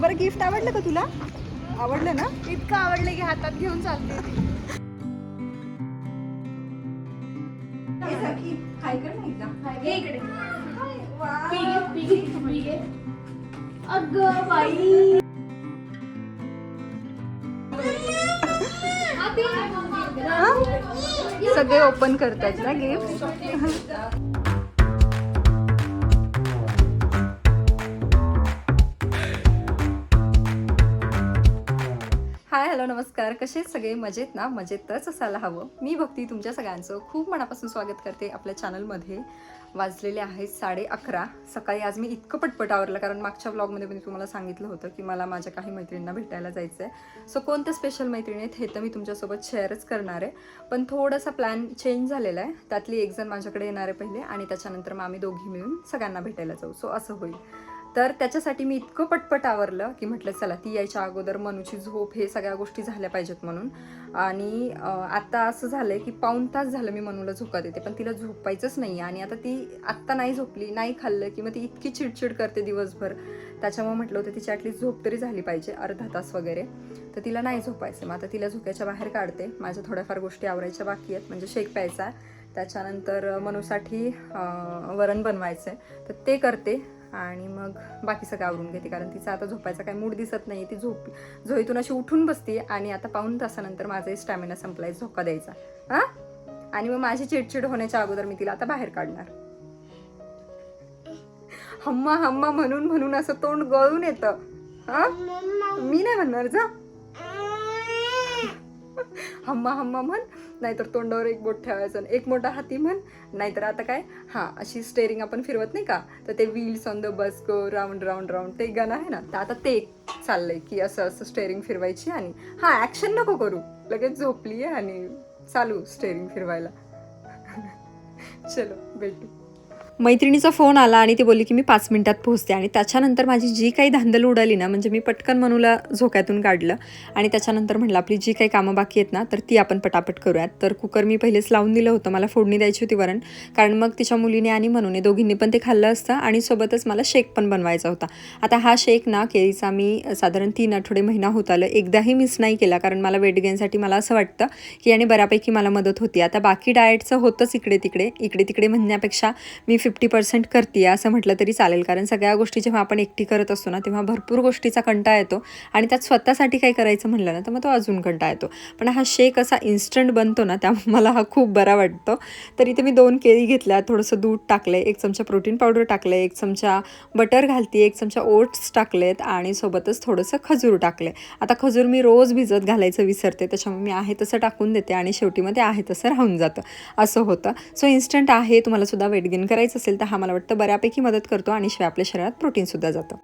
बरं गिफ्ट आवडलं का तुला? आवडलं ना? इतकं आवडलं की हातात घेऊन चालते इकडे. अगं बाई. हा. सगळे ओपन करतात ना गिफ्ट हॅलो नमस्कार. कसे सगळे? मजेत ना? मजेतच असायला हवं. मी भक्ती तुमच्या सगळ्यांचं खूप मनापासून स्वागत करते आपल्या चॅनलमध्ये. वाजलेले आहेत साडे अकरा. सकाळी आज मी इतकं पटपट आवरलं कारण मागच्या ब्लॉगमध्ये मी तुम्हाला सांगितलं होतं की मला माझ्या काही मैत्रिणींना भेटायला जायचं आहे सो कोणत्या स्पेशल मैत्रिणी आहेत हे तर मी तुमच्यासोबत शेअरच करणार आहे. पण थोडासा प्लॅन चेंज झालेला आहे. त्यातली एक जण माझ्याकडे येणार आहे पहिले आणि त्याच्यानंतर मग आम्ही दोघी मिळून सगळ्यांना भेटायला जाऊ. सो असं होईल. तर त्याच्यासाठी मी इतकं पटपट आवरलं की म्हटलं चला ती यायच्या अगोदर मनूची झोप हे सगळ्या गोष्टी झाल्या पाहिजेत म्हणून. आणि आता असं झालंय की पाऊण तास झालं मी मनूला झोका देते पण तिला झोपायचंच नाही आणि आता ती आत्ता नाही झोपली नाही खाल्लं की मग ती इतकी चिडचिड करते दिवसभर. त्याच्यामुळे म्हटलं होतं तिची ॲटलीस्ट झोप तरी झाली पाहिजे अर्धा तास वगैरे. तर तिला नाही झोपायचं. मग आता तिला झोक्याच्या बाहेर काढते. माझ्या थोड्याफार गोष्टी आवरायच्या बाकी आहेत म्हणजे शेक प्यायचा. त्याच्यानंतर मनूसाठी वरण बनवायचं आहे तर ते करते. आणि मग बाकी सगळं आवरून घेते कारण तिचा आता झोपायचा काही मूड दिसत नाही ती झोप झोईतून अशी उठून बसते आणि आता पाऊन तासानंतर माझाही स्टॅमिना संपलाय झोका द्यायचा. हां? आणि मग माझी चिडचिड होण्याच्या अगोदर मी तिला आता बाहेर काढणार. हम्मा हम्मा म्हणून म्हणून असं तोंड गळून येतं. मी नाही म्हणणार जा. हम्मा हम्मा म्हण. नाहीतर तोंडावर एक बोट ठेवायचं आणि एक मोठा हाती म्हण नाहीतर आता काय? हां अशी स्टेअरिंग आपण फिरवत नाही का? तर ते wheels on the bus go round round round ते गाणं आहे ना तर आता ते एक चाललंय की असं असं स्टेअरिंग फिरवायची आणि हां ॲक्शन नको करू. लगेच झोपली आहे आणि चालू स्टेअरिंग फिरवायला. चलो भेटू. मैत्रिणीचा फोन आला आणि ती बोलली की मी पाच मिनिटात पोहोचते. आणि त्याच्यानंतर माझी जी काही धांदल उडाली ना म्हणजे मी पटकन मनूला झोक्यातून काढलं आणि त्याच्यानंतर म्हटलं आपली जी काही कामं बाकी आहेत ना तर ती आपण पटापट करूयात. तर कुकर मी पहिलेच लावून दिलं होतं. मला फोडणी द्यायची होती वरण कारण मग तिच्या मुलीने आणि मनूने दोघींनी पण ते खाल्लं असतं आणि सोबतच मला शेक पण बनवायचा होता. आता हा शेक ना केळीचा मी साधारण तीन आठवडे महिना होत आलं. एकदाही मिस नाही केला कारण मला वेट गेनसाठी मला असं वाटतं की आणि बऱ्यापैकी मला मदत होती. आता बाकी डाएटचं होतंच इकडे तिकडे इकडे तिकडे म्हणण्यापेक्षा मी फिफ्टी पर्सेंट करते असं म्हटलं तरी चालेल. कारण सगळ्या गोष्टी जेव्हा आपण एकटी करत असतो ना तेव्हा भरपूर गोष्टीचा कंटाळा येतो आणि त्यात स्वतःसाठी काही करायचं म्हणलं ना तर मग तो अजून कंटाळा येतो. पण हा शेक असा इन्स्टंट बनतो ना त्या मला हा खूप बरा वाटतो. तर इथे मी दोन केळी घेतल्या थोडंसं दूध टाकलं एक चमचा प्रोटीन पावडर टाकलं एक चमचा बटर घालते एक चमचा ओट्स टाकलेत आणि सोबतच थोडंसं खजूर टाकले आता खजूर मी रोज भिजत घालायचं विसरते त्याच्यामुळे मी आहे तसं टाकून देते आणि शेवटी मग ते आहे तसं राहून जातं असं होतं. सो इन्स्टंट आहे तुम्हाला सुद्धा वेट गेन करायचं असेल तर हा मला वाटतं बऱ्यापैकी मदत करतो आणि शिवाय आपल्या शरीरात प्रोटीनसुद्धा जातं.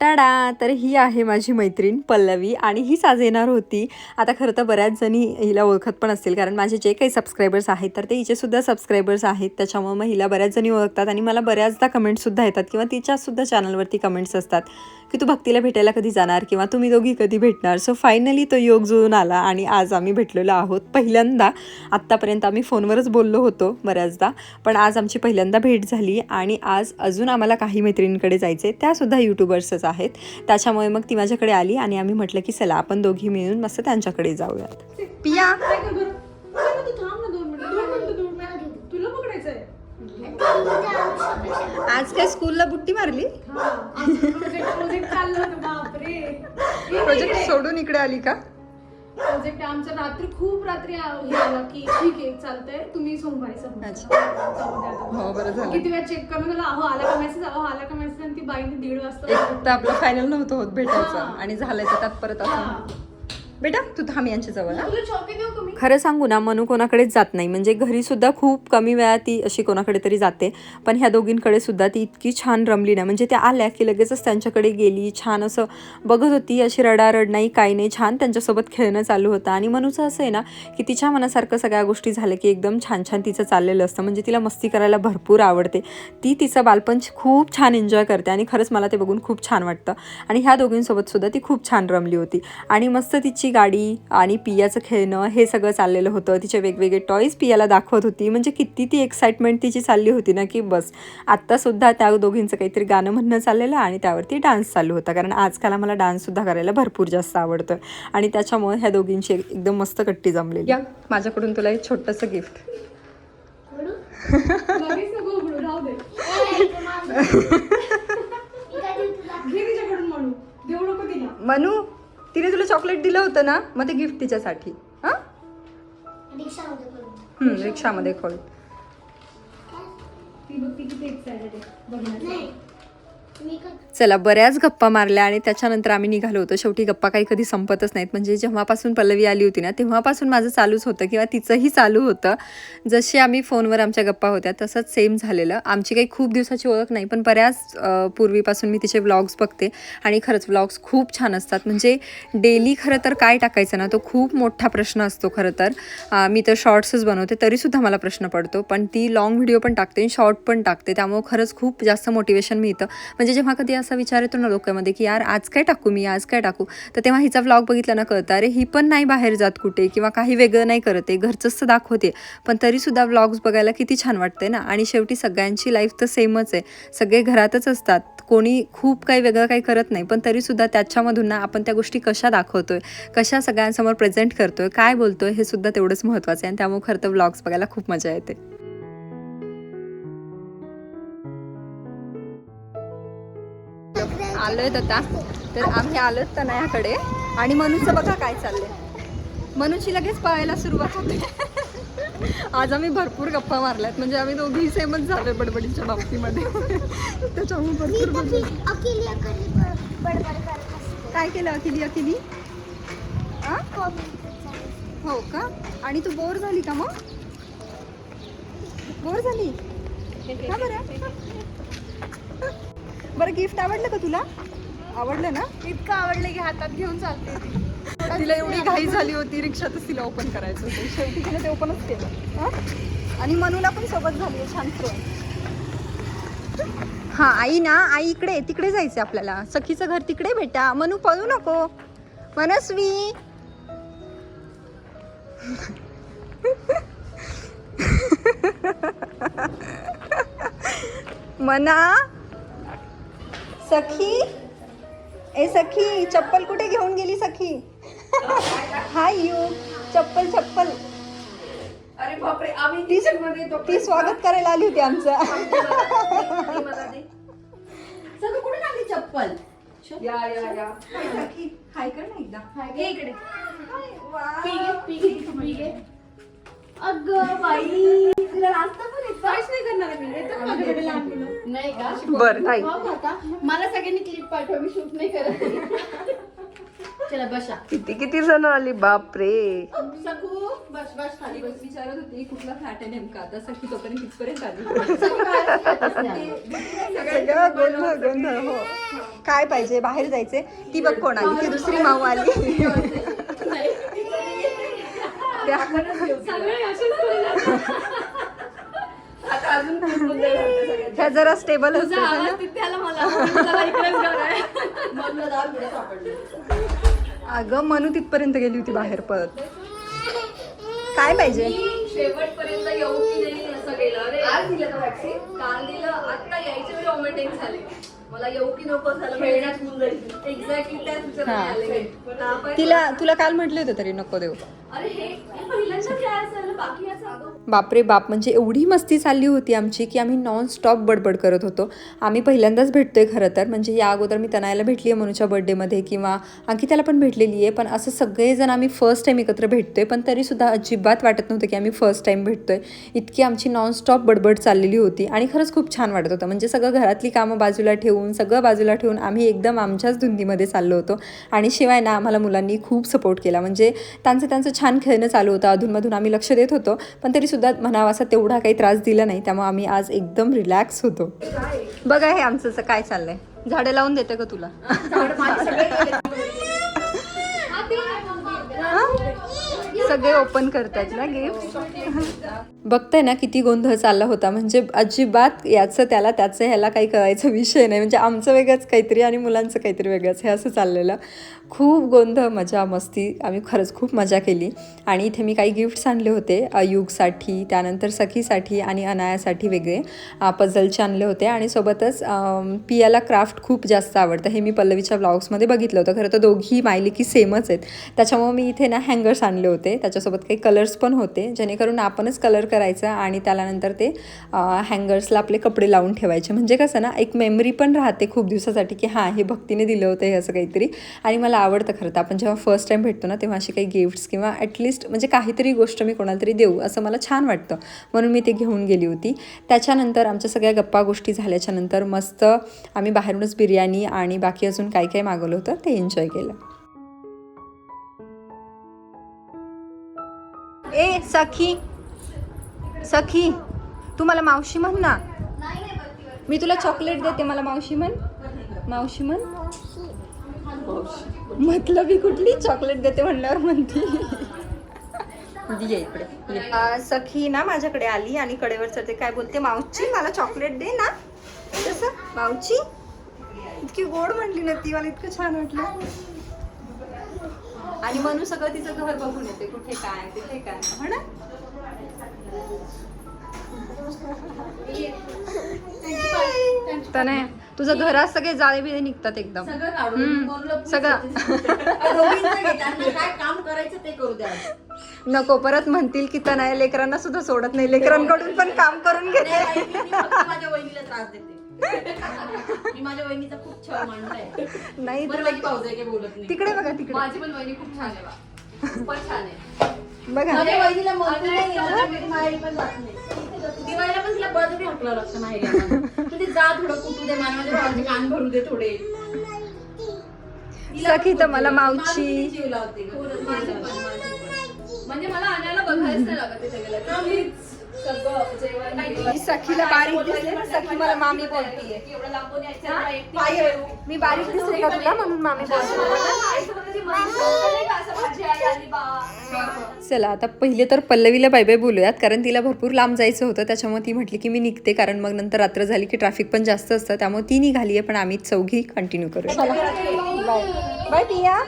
टाडा! तर ही आहे माझी मैत्रीण पल्लवी आणि हीच आज येणार होती. आता खरं तर बऱ्याच जणी हिला ओळखत पण असतील कारण माझे जे काही सबस्क्रायबर्स आहेत तर ते हिचेसुद्धा सबस्क्रायबर्स आहेत. त्याच्यामुळे मग हिला बऱ्याच जणी ओळखतात आणि मला बऱ्याचदा कमेंट्ससुद्धा येतात किंवा तिच्यासुद्धा चॅनलवरती कमेंट्स असतात. की तू भक्तीला भेटायला कधी जाणार किंवा तुम्ही दोघी कधी भेटणार? सो फायनली तो योग जुळून आला आणि आज आम्ही भेटलेलो आहोत. पहिल्यांदा आत्तापर्यंत आम्ही फोनवरच बोललो होतो बऱ्याचदा पण आज आमची पहिल्यांदा भेट झाली आणि आज अजून आम्हाला काही मैत्रिणींकडे जायचे त्यासुद्धा यूट्यूबर्सच आहेत. त्याच्यामुळे मग ती माझ्याकडे आली आणि आम्ही म्हटलं की चला आपण दोघी मिळून मस्त त्यांच्याकडे जाऊयात. पिया काय कर बरं? काय गं, तू थांब ना दोन मिनिटं दोन मिनिटं दोन मिनिटं तुला पकडायचंय आज काय स्कूलला बुट्टी मारली? प्रोजेक्ट सोडून इकडे आली का? प्रोजेक्ट आमचं रात्री खूप रात्री आलं की ठीक आहे चालतंय. तुम्ही सोमवारी. हो बरं झालं. किती वेळा चेक करून झालं अहो आला का मेसेज अहो आला का मेसेज आणि ती बाईने दीड वाजता एक तर आपलं फायनल नव्हतं होत भेटायचं. आणि झालंय त्यात परत. असं. बेटा तू थांब यांच्या जवळ हा. खरं सांगू ना मनू कोणाकडेच जात नाही. म्हणजे घरी सुद्धा खूप कमी वेळा ती अशी कोणाकडे तरी जाते. पण ह्या दोघींकडे सुद्धा ती इतकी छान रमली ना. म्हणजे त्या आल्या की लगेचच त्यांच्याकडे गेली छान असं बघत होती अशी रडारड नाही काही नाही छान त्यांच्यासोबत खेळणं चालू होतं. आणि मनूचं असं आहे ना की तिच्या मनासारखं सगळ्या गोष्टी झाल्या की एकदम छान छान तिचं चाललेलं असतं. म्हणजे तिला मस्ती करायला भरपूर आवडते. ती तिचं बालपण खूप छान एन्जॉय करते आणि खरंच मला ते बघून खूप छान वाटतं. आणि ह्या दोघींसोबत सुद्धा ती खूप छान रमली होती. आणि मस्त तिची पियाची गाडी आणि पियाचं खेळणं हे सगळं चाललेलं होतं. तिचे वेगवेगळे टॉईज पियाला दाखवत होती. म्हणजे किती ती एक्साइटमेंट तिची चालली होती ना की बस. आत्तासुद्धा त्या दोघींचं काहीतरी गाणं म्हणणं चाललेलं आणि त्यावरती डान्स चालू होता. कारण आजकाल मला डान्ससुद्धा करायला भरपूर जास्त आवडतं. आणि त्याच्यामुळे ह्या दोघींची एक- एकदम मस्त कट्टी जमलेली. या माझ्याकडून तुला एक छोटंसं गिफ्ट म्हणू मनू तिने तुला चॉकलेट दिलं होतं ना? मग ते गिफ्ट तिच्यासाठी. हां? हम्म, रिक्षामध्ये खोल. ती बघ ती किती एक्सायटेड आहे बघण्यासाठी चला बऱ्याच गप्पा मारल्या आणि त्याच्यानंतर आम्ही निघालो होतो. शेवटी गप्पा काही कधी संपतच नाहीत. म्हणजे जेव्हापासून पल्लवी आली होती ना तेव्हापासून माझं चालूच होतं किंवा तिचंही चालू होतं. जशी आम्ही फोनवर आमच्या गप्पा होत्या तसंच सेम झालेलं. आमची काही खूप दिवसाची ओळख नाही पण बऱ्याच पूर्वीपासून मी तिचे व्लॉग्स बघते. आणि खरंच व्लॉग्स खूप छान असतात. म्हणजे डेली खरं तर काय टाकायचं ना तो खूप मोठा प्रश्न असतो खरं तर. मी तर शॉर्ट्सच बनवते तरीसुद्धा मला प्रश्न पडतो. पण ती लॉंग व्हिडिओ पण टाकते शॉर्ट पण टाकते. त्यामुळे खरंच खूप जास्त मोटिवेशन मिळतं. म्हणजे म्हणजे जेव्हा कधी असा विचार येतो ना लोकांमध्ये की यार आज काय टाकू मी? आज काय टाकू? तर तेव्हा हिचा व्लॉग बघितला ना कळतं अरे ही पण नाही बाहेर जात कुठे किंवा काही वेगळं नाही करत आहे घरचंच तर दाखवते. पण तरीसुद्धा व्लॉग्स बघायला किती छान वाटते ना? आणि शेवटी सगळ्यांची लाईफ तर सेमच आहे. सगळे घरातच असतात. कोणी खूप काही वेगळं काही करत नाही. पण तरीसुद्धा त्याच्यामधून ना आपण त्या गोष्टी कशा दाखवतोय कशा सगळ्यांसमोर प्रेझेंट करतोय काय बोलतोय हे सुद्धा तेवढंच महत्त्वाचं आहे. आणि त्यामुळे खरं तर व्लॉग्स बघायला खूप मजा येते. आलोय आता. तर आम्ही आलोत तनयाकडे आणि मनूचं बघा काय चाललंय. मनूची लगेच पळायला सुरुवात होते. आज आम्ही भरपूर गप्पा मारल्यात. म्हणजे आम्ही दोघी सेमच झालोय बडबडीच्या बाबतीमध्ये. त्याच्यामुळे भरपूर. काय केलं अखिली अखिली आ? हो का? आणि तू बोर झाली का मग? बोर झाली? का बरं? बरं गिफ्ट आवडलं का तुला? आवडलं ना? इतकं आवडलं की हातात घेऊन चालते ती. तिला एवढी घाई झाली होती रिक्षातच तिला ओपन करायचं होतं. शेवटी तिने ते ओपनच केलं. हं? आणि मनूला पण सोबत झाली आहे छान फ्रेंड हा आई ना आई इकडे तिकडे जायचं आपल्याला. सखीचं घर तिकडे बेटा मनू पळू नको. मनस्वी मना. सखी? ए सखी चप्पल कुठे घेऊन गेली सखी? हाय यू चप्पल चप्पल. अरे बापरे आम्ही ती किचनमध्ये येतो. ती स्वागत करायला आली होती आमचं. सगळं कुठे टाकली चप्पल? या या या. सखी. हाय कर ना एकदा. हे इकडे. वा. पी घे, पी. अगं बाई तुला नाश्ता पण येतो? काहीच नाही करणार मी येतात माझ्याकडे लहान मुलं. नाही का? बरं नाही. हो आता? मला सगळ्यांनी क्लिप पाठवा मी शूट नाही करत. चला बसा. किती किती जण आली? बापरे. सकू बस बस खाली बस. विचारत होती कुठला फ्लॅट आहे नेमका? आता सखी तोपर्यंत तिथपर्यंत आली. हो. काय पाहिजे? बाहेर जायचे ती बघ कोण आली ती दुसरी माऊ आली त्या- सगळे असेच करतात. आता अजून खूप गोंधळ झाला सगळ्यांचा. ह्या जरा स्टेबल असते तुझा आवाज तिथे आला मला. मला इकडेच घर आहे मग तुला दहा मिनिटं सापडली. अगं मनू तिथपर्यंत गेली होती बाहेर पळत. काय पाहिजे? मी शेवटपर्यंत येऊ की नाही असं गेलं अरे आज दिलं का वॅक्सिन काल दिलं. आता यायच्या वेळी ओमेटिंग झाले. मला येऊ की नको झालं. खेळण्यात होऊन जाईल. एक्झॅक्टली त्याच विचाराने हा. आले. पण आपण- तिला तुला काल म्हटलं होतं तरी नको देऊ. बापरे बाप म्हणजे एवढी मस्ती चालली होती आमची की आम्ही नॉन स्टॉप बडबड करत होतो. आम्ही पहिल्यांदाच भेटतोय खरं तर म्हणजे या अगोदर मी तनायला भेटली आहे मनूच्या बर्थडेमध्ये किंवा अंकिताला पण भेटलेली आहे पण असं सगळेजण आम्ही फर्स्ट टाईम एकत्र भेटतोय पण तरीसुद्धा अजिबात वाटत नव्हतं की आम्ही फर्स्ट टाईम भेटतोय. इतकी आमची नॉन स्टॉप बडबड चाललेली होती आणि खरंच खूप छान वाटत होतं. म्हणजे सगळं घरातली कामं बाजूला ठेवून सगळं बाजूला ठेवून आम्ही एकदम आमच्याच धुंदीमध्ये चाललो होतो. आणि शिवाय ना आम्हाला मुलांनी खूप सपोर्ट केला. म्हणजे त्यांचं त्यांचं छान खेळणं चालू होतं. अधूनमधून आम्ही लक्ष देत होतो. पण तरीसुद्धा म्हणावा असा तेवढा काही त्रास दिला नाही. त्यामुळे आम्ही आज एकदम रिलॅक्स होतो. बघा हे आमचं असं काय चाललंय. झाडं लावून देते का तुला? सगळे ओपन करतात ना गेम बघताय ना किती गोंधळ चालला होता. म्हणजे अजिबात याचं त्याला त्याचं ह्याला काही कळायचा विषय नाही. म्हणजे आमचं वेगळंच काहीतरी आणि मुलांचं काहीतरी वेगळंच. हे असं चाललेलं. खूप गोंधळ मजा मस्ती आम्ही खरंच खूप मजा केली. आणि इथे मी काही गिफ्ट्स आणले होते अयुगसाठी त्यानंतर सखीसाठी आणि अनायासाठी वेगळे पझलचे आणले होते. आणि सोबतच पियाला क्राफ्ट खूप जास्त आवडतं. हे मी पल्लवीच्या ब्लॉग्समध्ये बघितलं होतं. खरं तर दोघी मायली की सेमच आहेत. त्याच्यामुळे मी इथे ना हँगर्स आणले होते. त्याच्यासोबत काही कलर्स पण होते. जेणेकरून आपणच कलर करायचा आणि त्यानंतर ते हँगर्सला आपले कपडे लावून ठेवायचे. म्हणजे कसं ना एक मेमरी पण राहते खूप दिवसासाठी की हां हे भक्तीने दिलं होतं हे असं काहीतरी. आणि मला आवडतं खरं तर. आपण जेव्हा फर्स्ट टाईम भेटतो ना तेव्हा असे काही गिफ्ट्स किंवा ॲटलिस्ट म्हणजे काहीतरी गोष्ट मी कोणाला तरी देऊ असं मला छान वाटतं. म्हणून मी ते घेऊन गेली होती. त्याच्यानंतर आमच्या सगळ्या गप्पा गोष्टी झाल्याच्यानंतर मस्त आम्ही बाहेरूनच बिर्याणी आणि बाकी अजून काय काय मागवलं होतं ते एन्जॉय केलं. ए सखी. सखी तू मला मावशी म्हण ना. मी तुला चॉकलेट देते मला मावशी म्हण. मावशी म्हण. मतलबी कुठली चॉकलेट देते म्हणल्यावर म्हणती. ये इकडे. सखी ना माझ्याकडे आली आणि कडेवर चढते. काय बोलते मावची मला चॉकलेट दे ना. तसं मावची इतकी गोड म्हटली ना ती मला इतकं छान वाटलं. आणि म्हणून सगळं तिचं घर बघून येते कुठे काय कुठे काय हो ना? तनय. तुझं घरात सगळे जाळे बिळे निघतात एकदम. सगळं काढून हम्म, बोललं, सगळं. दोघींचं घे, त्यांना काय काम करायचं ते करू द्या नको परत म्हणतील की तनय लेकरांना सुद्धा सोडत नाही. लेकरांकडून पण काम करून घेते. नाही, मी- मी फक्त माझ्या वहिनीला त्रास देते. मी माझ्या वहिनीचा खूप छळ मांडलाय. नाही बरं तर माझी भाऊजाई काही बोलत नाही. तिकडे बघा तिकडे. माझी पण वहिनी खूप छान आहे बा. खूपच छान आहे. बघा. माझ्या वहिनीला नाही माहेरी पण जात नाही. दिवाळीला पण तिला बळजबरी हाकलं लागतं माहेरी आम्हाला. तू ते जा थोडं कुटू दे मला माझ्या भावाचे कान भरू दे थोडे सखी तर मला जीव लावते. माझी पण, माझी पण. म्हणजे मला आणायला बघायच नाही लागत तिथे गेलं तर मीच सगळं जेवण बिवण. मी सखीला बारीक दिसले ना, सखी मला मामी बोलतीये. मी बारीक दिसले का तुला म्हणून मामी बोलते चला आता पहिले तर पल्लवीला बाय बाय बोलूयात कारण तिला भरपूर लांब जायचं होतं त्याच्यामुळे ती म्हटली की मी निघते कारण मग नंतर रात्र झाली की ट्रॅफिक पण जास्त असतं त्यामुळे ती निघाली आहे पण आम्ही चौघी कंटिन्यू करूया bye bye Piya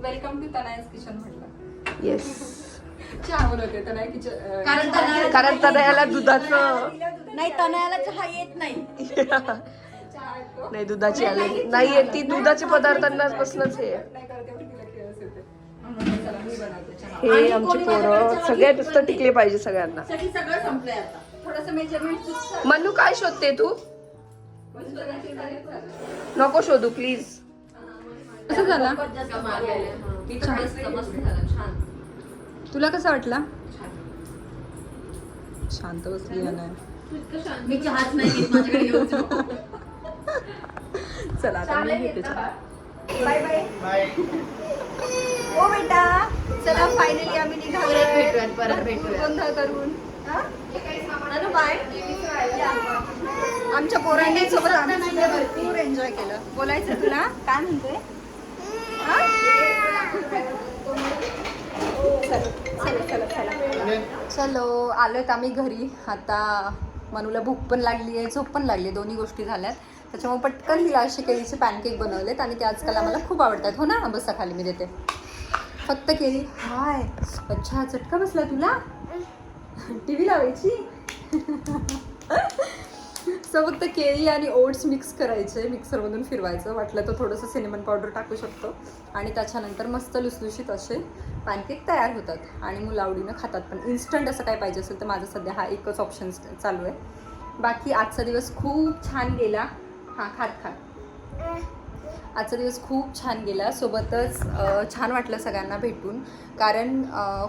welcome to Tanaya's kitchen म्हटलं येस तनाय किचन कारण तनयाला कारण तनयाला दुधाचं नाही तनयाला चहा येत नाही. नाही दुधाची आले नाही ती दुधाच्या पदार्थांपासूनच हे. हे आणि आमची कोणी पोरं सगळे चहा नुसतं टिकले पाहिजे सगळ्यांना. सगळी सगळं संपलंय आता. थोडंसं मेजरमेंट मनू काय शोधते तू? नको शोधू प्लीज कसं झाला? आहे. मस्त झालं छान. तुला कसं वाटला? शांत बसली मी चहाच नाही. चला आता मी चहा घेते घेतला चहा. Bye bye. ओ बेटा. चला फायनली आम्ही परत परत. गोंधळ करून. बाय. आमच्या पोरांनी सोबत आम्ही सुद्धा भरपूर एन्जॉय केलं. बोलायचं तुला? काय म्हणते हा? चलो आलो आहेत चलो आलोत आम्ही घरी. आता मनूला भूक पण लागली आहे झोप पण लागली आहे. दोन्ही गोष्टी झाल्यात. त्याच्यामुळे पटकन हिला असे केळीचे पॅनकेक बनवलेत आणि ते आजकाल आम्हाला खूप आवडतात. हो ना बसा खाली मी देते. फक्त केळी. हाय अच्छा चटका बसला तुला? टी व्ही लावायची? सो फक्त केळी आणि ओट्स मिक्स करायचे मिक्सरमधून फिरवायचं. वाटलं तर थोडंसं सिनेमन पावडर टाकू शकतो. आणि त्याच्यानंतर मस्त लुसलुशीत असे पॅनकेक तयार होतात. आणि मुलं आवडीनं खातात. पण इन्स्टंट असं काय पाहिजे असेल तर माझं सध्या हा एकच ऑप्शन चालू आहे. बाकी आजचा दिवस खूप छान गेला. हां खात खात. आजचा दिवस खूप छान गेला. सोबतच छान वाटलं सगळ्यांना भेटून. कारण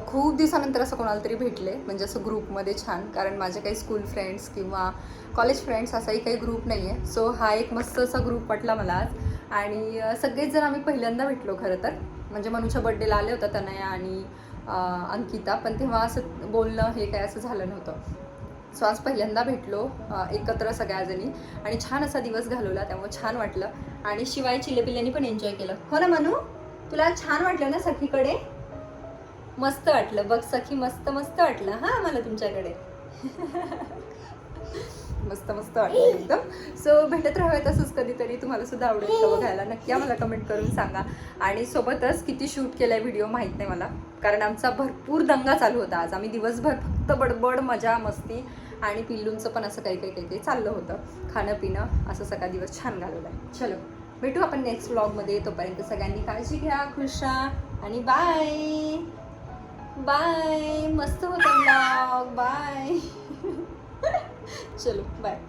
खूप दिवसानंतर असं कोणाला तरी भेटले. म्हणजे असं ग्रुपमध्ये छान. कारण माझे काही स्कूल फ्रेंड्स किंवा कॉलेज फ्रेंड्स असाही काही ग्रुप नाही आहे सो हा एक मस्त असा ग्रुप वाटला मला आज. आणि सगळेच जण आम्ही पहिल्यांदा भेटलो खरं तर. म्हणजे मनूच्या बड्डेला आले होता तनया आणि अंकिता. पण तेव्हा असं बोलणं हे काय असं झालं नव्हतं. सो आज पहिल्यांदा भेटलो एकत्र सगळ्याजणी आणि छान असा दिवस घालवला त्यामुळे छान वाटलं. आणि शिवाय चिलेपिल्यांनी पण एन्जॉय केलं. हो ना मनू? तुला छान वाटलं ना सखीकडे? मस्त वाटलं. बघ सखी मस्त मस्त वाटलं हां मला तुमच्याकडे. मस्त मस्त वाटतं एकदम. सो भेटत राहूयात तसंच कधीतरी. तुम्हाला सुद्धा आवडेल का बघायला? नक्की आम्हाला कमेंट करून सांगा. आणि सोबतच किती शूट केलाय व्हिडिओ माहीत नाही मला. कारण आमचा भरपूर दंगा चालू होता आज. आम्ही दिवसभर फक्त बडबड मजा मस्ती आणि पिल्लूंचं पण असं काही काही काही काही चाललं होतं. खाणं पिणं असं सगळा दिवस छान घालवला आहे चलो भेटू आपण नेक्स्ट ब्लॉगमध्ये तोपर्यंत सगळ्यांनी काळजी घ्या खुश राहा आणि बाय बाय मस्त होता ब्लॉग बाय चलो बाय